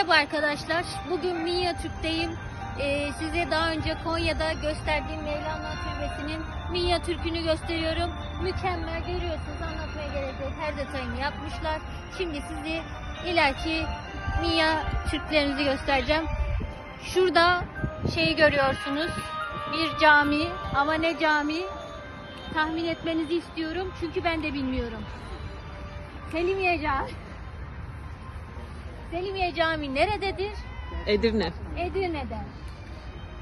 Merhaba arkadaşlar. Bugün Minyatürk'teyim. Ee, size daha önce Konya'da gösterdiğim Mevlana Türbesi'nin Minyatürk'ünü gösteriyorum. Mükemmel görüyorsunuz. Anlatmaya gerek yok. Her detayını yapmışlar. Şimdi sizi ileriki Minyatürklerinizi göstereceğim. Şurada şeyi görüyorsunuz. Bir cami ama ne cami? Tahmin etmenizi istiyorum. Çünkü ben de bilmiyorum. Selimiye Camii. Selimiye Camii nerededir? Edirne. Edirne'de.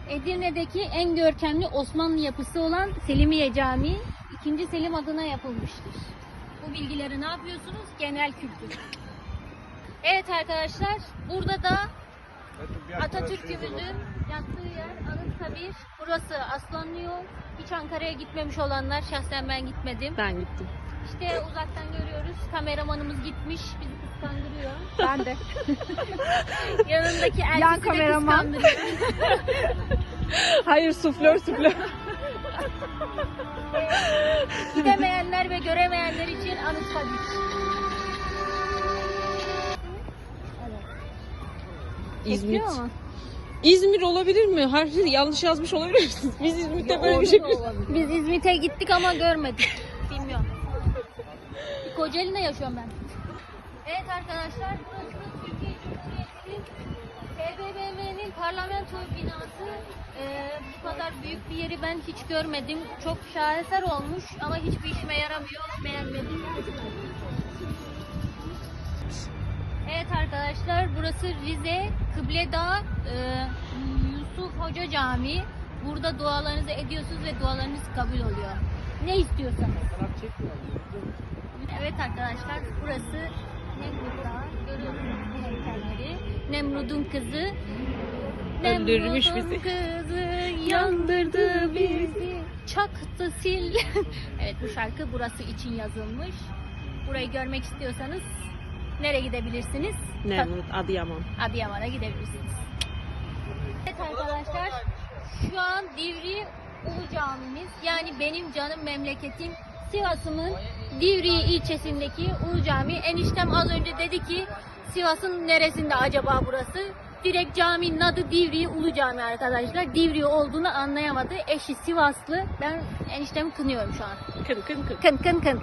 Edirne'deki en görkemli Osmanlı yapısı olan Selimiye Camii 2. Selim adına yapılmıştır. Bu bilgileri ne yapıyorsunuz? Genel kültür. Evet arkadaşlar, burada da Atatürk'ümüzün yattığı yer Anıtkabir. Burası Aslanlı Yol. Hiç Ankara'ya gitmemiş olanlar, şahsen ben gitmedim. Ben gittim. İşte uzaktan görüyoruz. Kameramanımız gitmiş, bizi kıskandırıyor. Ben de. Yanındaki elçisi Yan de kameraman. kıskandırıyor. Hayır suflör suflör. Gidemeyenler ve göremeyenler için Anıtkabir. İzmit. Çekiyor mu? İzmir olabilir mi? Harfi yanlış yazmış olabilir misiniz? Biz İzmit'te böyle bir şey Biz İzmit'e gittik ama görmedik. Kocaeli'nde yaşıyorum ben. Evet arkadaşlar burası Türkiye Cumhuriyeti'nin TBMM'nin parlamento binası. Ee, bu kadar büyük bir yeri ben hiç görmedim. Çok şaheser olmuş ama hiçbir işime yaramıyor. Beğenmedim. Evet arkadaşlar burası Rize Kıbledağ e, Yusuf Hoca Camii. Burada dualarınızı ediyorsunuz ve dualarınız kabul oluyor. Ne istiyorsanız. Evet arkadaşlar burası Nemrut Dağı. Görüyorsunuz bu heykelleri. Nemrut'un kızı. Öldürmüş Nemrut'un bizi. kızı yandırdı bizi. Çaktı sil. evet bu şarkı burası için yazılmış. Burayı görmek istiyorsanız nereye gidebilirsiniz? Nemrut, Adıyaman. Adıyaman'a gidebilirsiniz. Evet arkadaşlar şu an Divri Ulu Camimiz yani benim canım memleketim Sivas'ımın Divri ilçesindeki Ulu Cami. Eniştem az önce dedi ki Sivas'ın neresinde acaba burası? Direkt caminin adı Divri Ulu Cami arkadaşlar. Divri olduğunu anlayamadı. Eşi Sivaslı. Ben eniştemi kınıyorum şu an. Kın kın kın. Kın kın kın.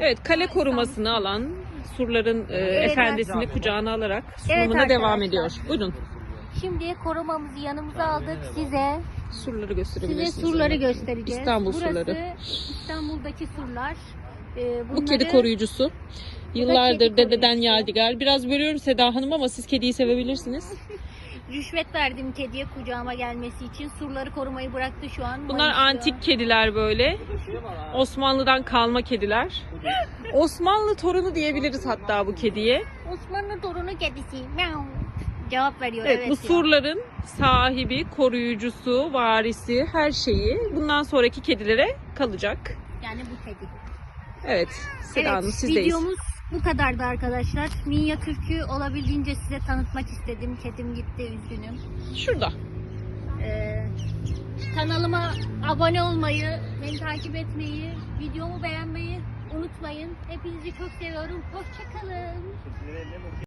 Evet kale korumasını alan surların e, efendisini kucağına alarak sunumuna arkadaşlar. devam ediyor. Buyurun. Şimdi korumamızı yanımıza aldık size. Surları Size gösterebilirsiniz. surları göstereceğiz. İstanbul Burası surları. İstanbul'daki surlar. Ee, Bu kedi bunları- koruyucusu. Yıllardır kedi dededen koruyucusu. yadigar. Biraz bölüyorum Seda Hanım ama siz kediyi sevebilirsiniz. Rüşvet verdim kediye kucağıma gelmesi için. Surları korumayı bıraktı şu an. Bunlar Mayıs'ta. antik kediler böyle. Osmanlı'dan kalma kediler. Osmanlı torunu diyebiliriz hatta bu kediye. Osmanlı torunu kedisi. Miau. Cevap veriyor. Evet, Evet, bu ya. surların sahibi, koruyucusu, varisi, her şeyi bundan sonraki kedilere kalacak. Yani bu kedi. Evet, Seda Hanım evet, sizdeyiz. videomuz bu kadardı arkadaşlar. Minya Türk'ü olabildiğince size tanıtmak istedim. Kedim gitti üzgünüm. Şurada. Ee, kanalıma abone olmayı, beni takip etmeyi, videomu beğenmeyi unutmayın. Hepinizi çok seviyorum. Hoşçakalın.